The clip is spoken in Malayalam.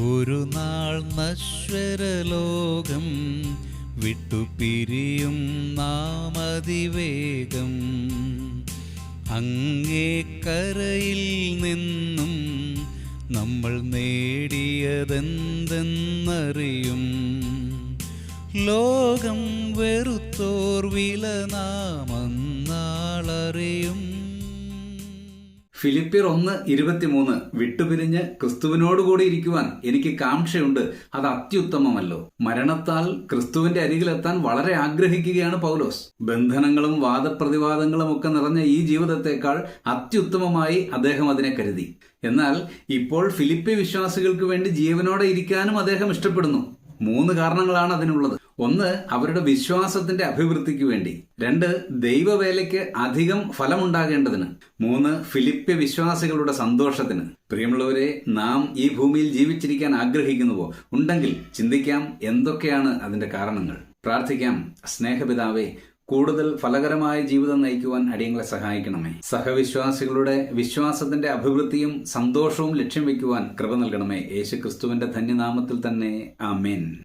ഒരു നാൾ നശ്വരലോകം വിട്ടുപിരിയും നാം അതിവേഗം അങ്ങേ കരയിൽ നിന്നും നമ്മൾ നേടിയതെന്തെന്നറിയും. ലോകം വെറുത്തോർ വില ഫിലിപ്പിയർ ഒന്ന് ഇരുപത്തിമൂന്ന് വിട്ടുപിരിഞ്ഞ് ക്രിസ്തുവിനോടുകൂടി ഇരിക്കുവാൻ എനിക്ക് കാംക്ഷയുണ്ട്. അത് അത്യുത്തമമല്ലോ. മരണത്താൽ ക്രിസ്തുവിന്റെ അരികിലെത്താൻ വളരെ ആഗ്രഹിക്കുകയാണ് പൗലോസ്. ബന്ധനങ്ങളും വാദപ്രതിവാദങ്ങളും ഒക്കെ നിറഞ്ഞ ഈ ജീവിതത്തെക്കാൾ അത്യുത്തമമായി അദ്ദേഹം അതിനെ കരുതി. എന്നാൽ ഇപ്പോൾ ഫിലിപ്പി വിശ്വാസികൾക്ക് വേണ്ടി ജീവനോടെ ഇരിക്കാനും അദ്ദേഹം ഇഷ്ടപ്പെടുന്നു. മൂന്ന് കാരണങ്ങളാണ് അതിനുള്ളത്. ഒന്ന് അവരുടെ വിശ്വാസത്തിന്റെ അഭിവൃദ്ധിക്ക് വേണ്ടി. രണ്ട് ദൈവവേലയ്ക്ക് അധികം ഫലമുണ്ടാകേണ്ടതിന്. മൂന്ന് ഫിലിപ്പ്യ വിശ്വാസികളുടെ സന്തോഷത്തിന്. പ്രിയമുള്ളവരെ നാം ഈ ഭൂമിയിൽ ജീവിച്ചിരിക്കാൻ ആഗ്രഹിക്കുന്നുവോ? ഉണ്ടെങ്കിൽ ചിന്തിക്കാം എന്തൊക്കെയാണ് അതിന്റെ കാരണങ്ങൾ. പ്രാർത്ഥിക്കാം. സ്നേഹപിതാവേ കൂടുതൽ ഫലകരമായ ജീവിതം നയിക്കുവാൻ അടിയങ്ങളെ സഹായിക്കണമേ. സഹവിശ്വാസികളുടെ വിശ്വാസത്തിന്റെ അഭിവൃദ്ധിയും സന്തോഷവും ലക്ഷ്യം വയ്ക്കുവാൻ കൃപ നൽകണമേ. യേശു ക്രിസ്തുവിന്റെ ധന്യനാമത്തിൽ തന്നെ. ആമേൻ.